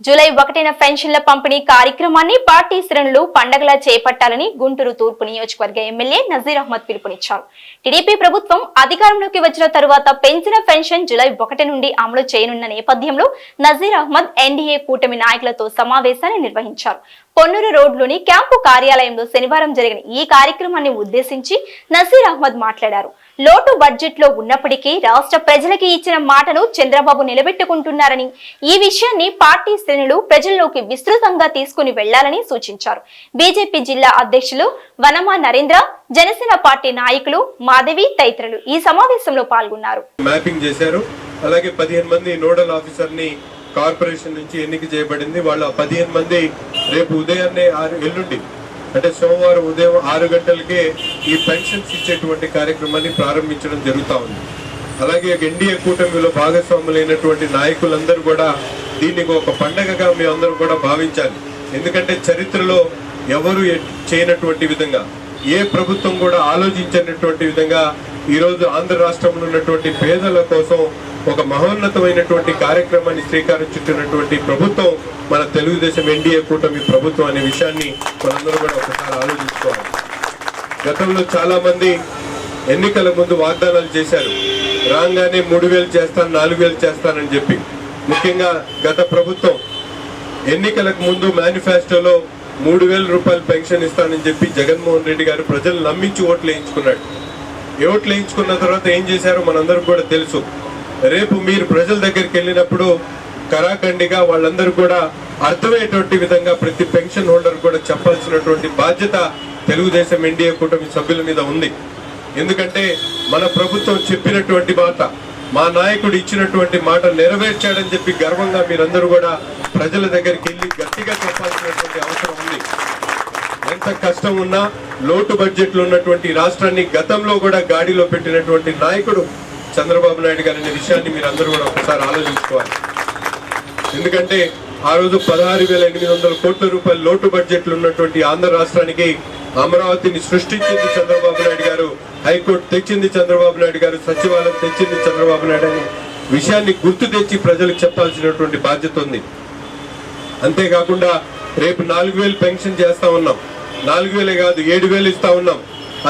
July ఒకటిన పెన్షన్ల పంపిణీ కార్యక్రమాన్ని పార్టీ శ్రేణులు పండగలా చేపట్టాలని గుంటూరు తూర్పు నియోజకవర్గ ఎమ్మెల్యే నజీర్ అహ్మద్ పిలుపునిచ్చారు. టీడీపీ ప్రభుత్వం అధికారంలోకి వచ్చిన తరువాత పెంచిన పెన్షన్ జూలై ఒకటి నుండి అమలు చేయనున్న నేపథ్యంలో నజీర్ అహ్మద్ ఎన్డీఏ కూటమి నాయకులతో సమావేశాన్ని నిర్వహించారు. పొన్నూరు రోడ్లోని క్యాంపు కార్యాలయంలో శనివారం జరిగిన ఈ కార్యక్రమాన్ని ఉద్దేశించి నసీర్ అహ్మద్ మాట్లాడారు. లోటు బడ్జెట్లో ఉన్నప్పటికీ రాష్ట్ర ప్రజలకి ఇచ్చిన మాటను చంద్రబాబు నిలబెట్టుకుంటున్నారని ఈ విషయాన్ని పార్టీ శ్రేణులు ప్రజల్లోకి విస్తృతంగా తీసుకుని వెళ్ళాలని సూచించారు. బీజేపీ జిల్లా అధ్యక్షులు వనమా నరేంద్ర జనసేన పార్టీ నాయకులు మాధవి తదితరులు ఈ సమావేశంలో పాల్గొన్నారు. మ్యాపింగ్ చేశారు. అలాగే పదిహేను మంది నోడల్ ఆఫీసర్ని కార్పొరేషన్ నుంచి ఎన్నిక చేయబడింది. వాళ్ళ పదిహేను మంది రేపు ఉదయాన్నే ఆరు ఎల్లుండి అంటే సోమవారం ఉదయం ఆరు గంటలకే ఈ పెన్షన్స్ ఇచ్చేటువంటి కార్యక్రమాన్ని ప్రారంభించడం జరుగుతూ ఉంది. అలాగే ఎన్డీఏ కూటమిలో భాగస్వాములైనటువంటి నాయకులందరూ కూడా దీనికి ఒక పండగగా మీ అందరూ కూడా భావించాలి. ఎందుకంటే చరిత్రలో ఎవరు చేయనటువంటి విధంగా ఏ ప్రభుత్వం కూడా ఆలోచించినటువంటి విధంగా ఈరోజు ఆంధ్ర రాష్ట్రంలో ఉన్నటువంటి పేదల కోసం ఒక మహోన్నతమైనటువంటి కార్యక్రమాన్ని శ్రీకారం చుట్టినటువంటి ప్రభుత్వం మన తెలుగుదేశం ఎన్డీఏ కూటమి ప్రభుత్వం అనే విషయాన్ని మనందరూ కూడా ఒకసారి ఆలోచించుకోవాలి. గతంలో చాలా మంది ఎన్నికల ముందు వాగ్దానాలు చేశారు. రాగానే మూడు వేలు చేస్తాను నాలుగు వేలు చేస్తానని చెప్పి. ముఖ్యంగా గత ప్రభుత్వం ఎన్నికలకు ముందు మేనిఫెస్టోలో మూడు వేల రూపాయలు పెన్షన్ ఇస్తానని చెప్పి జగన్మోహన్ రెడ్డి గారు ప్రజలు నమ్మించి ఓట్లు వేయించుకున్నాడు. ఓట్లు వేయించుకున్న తర్వాత ఏం చేశారో మనందరం కూడా తెలుసు. రేపు మీరు ప్రజల దగ్గరికి వెళ్ళినప్పుడు కరాఖండిగా వాళ్ళందరూ కూడా అర్థమయ్యేటువంటి విధంగా ప్రతి పెన్షన్ హోల్డర్ కూడా చెప్పాల్సినటువంటి బాధ్యత తెలుగుదేశం ఎన్డీఏ కూటమి సభ్యుల మీద ఉంది. ఎందుకంటే మన ప్రభుత్వం చెప్పినటువంటి మాట మా నాయకుడు ఇచ్చినటువంటి మాట నెరవేర్చాడని చెప్పి గర్వంగా మీరందరూ కూడా ప్రజల దగ్గరికి వెళ్ళి గట్టిగా చెప్పాల్సినటువంటి అవసరం ఉంది. ఎంత కష్టం ఉన్నా లోటు బడ్జెట్లు ఉన్నటువంటి రాష్ట్రాన్ని గతంలో కూడా గాడిలో పెట్టినటువంటి నాయకుడు చంద్రబాబు నాయుడు గారు అనే విషయాన్ని మీరు అందరూ కూడా ఒకసారి ఆలోచించుకోవాలి. ఎందుకంటే ఆ రోజు పదహారు వేల ఎనిమిది వందల కోట్ల రూపాయల లోటు బడ్జెట్లు ఉన్నటువంటి ఆంధ్ర రాష్ట్రానికి అమరావతిని సృష్టించింది చంద్రబాబు నాయుడు గారు హైకోర్టు తెచ్చింది చంద్రబాబు నాయుడు గారు సచివాలయం తెచ్చింది చంద్రబాబు నాయుడు అని విషయాన్ని గుర్తు తెచ్చి ప్రజలకు చెప్పాల్సినటువంటి బాధ్యత ఉంది. అంతేకాకుండా రేపు నాలుగు వేలు పెన్షన్ చేస్తా ఉన్నాం. నాలుగు వేలే కాదు ఏడు వేలు ఇస్తా ఉన్నాం.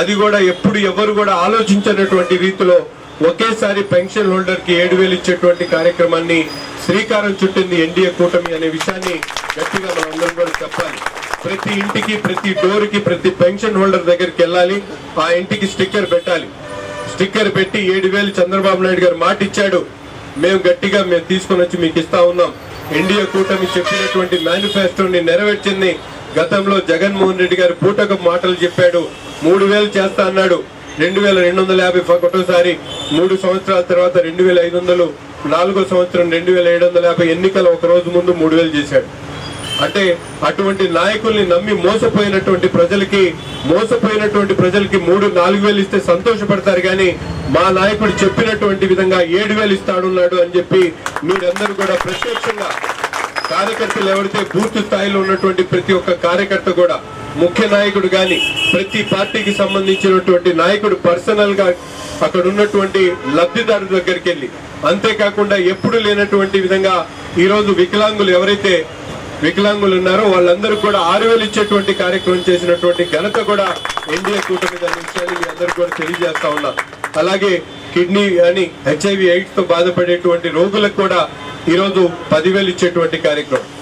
అది కూడా ఎప్పుడు ఎవరు కూడా ఆలోచించినటువంటి రీతిలో ఒకేసారి పెన్షన్ హోల్డర్కి ఏడు వేలు ఇచ్చేటువంటి కార్యక్రమాన్ని శ్రీకారం చుట్టింది ఎన్డీఏ కూటమి అనే విషయాన్ని గట్టిగా మనం అందరం కూడా చెప్పాలి. ప్రతి ఇంటికి ప్రతి డోర్కి ప్రతి పెన్షన్ హోల్డర్ దగ్గరికి వెళ్ళాలి. ఆ ఇంటికి స్టిక్కర్ పెట్టాలి. స్టిక్కర్ పెట్టి ఏడు వేలు చంద్రబాబు నాయుడు గారు మాట ఇచ్చాడు. మేము గట్టిగా మేము తీసుకొని వచ్చి మీకు ఇస్తా ఉన్నాం. ఎన్డీఏ కూటమి చెప్పినటువంటి మేనిఫెస్టోని నెరవేర్చింది. గతంలో జగన్మోహన్ రెడ్డి గారు పూటకు మాటలు చెప్పాడు. మూడు వేలు చేస్తా అన్నాడు. రెండు వేల రెండు వందల యాభై ఒకటోసారి మూడు సంవత్సరాల తర్వాత రెండు వేల ఐదు వందలు నాలుగో సంవత్సరం రెండు వేల ఏడు వందల యాభై ఎన్నికల ఒక రోజు ముందు మూడు వేలు చేశాడు. అంటే అటువంటి నాయకుల్ని నమ్మి మోసపోయినటువంటి ప్రజలకి మోసపోయినటువంటి ప్రజలకి మూడు నాలుగు వేలు ఇస్తే సంతోషపడతారు కానీ మా నాయకుడు చెప్పినటువంటి విధంగా ఏడు వేలు ఇస్తాడున్నాడు అని చెప్పి మీరందరూ కూడా ప్రత్యక్షంగా కార్యకర్తలు ఎవరైతే బూత్ స్థాయిలో ఉన్నటువంటి ప్రతి ఒక్క కార్యకర్త కూడా ముఖ్య నాయకుడు కానీ ప్రతి పార్టీకి సంబంధించినటువంటి నాయకుడు పర్సనల్గా అక్కడ ఉన్నటువంటి లబ్ధిదారు దగ్గరికి వెళ్ళి అంతేకాకుండా ఎప్పుడు లేనటువంటి విధంగా ఈరోజు వికలాంగులు ఎవరైతే వికలాంగులు ఉన్నారో వాళ్ళందరూ కూడా ఆరు వేలు ఇచ్చేటువంటి కార్యక్రమం చేసినటువంటి ఘనత కూడా ఎన్డీఏ కూటమి అందించాలి మీ అందరూ కూడా తెలియజేస్తా ఉన్నా. అలాగే కిడ్నీ అని హెచ్ఐవి ఎయిడ్స్తో బాధపడేటువంటి రోగులకు కూడా ఈరోజు పదివేలు ఇచ్చేటువంటి కార్యక్రమం.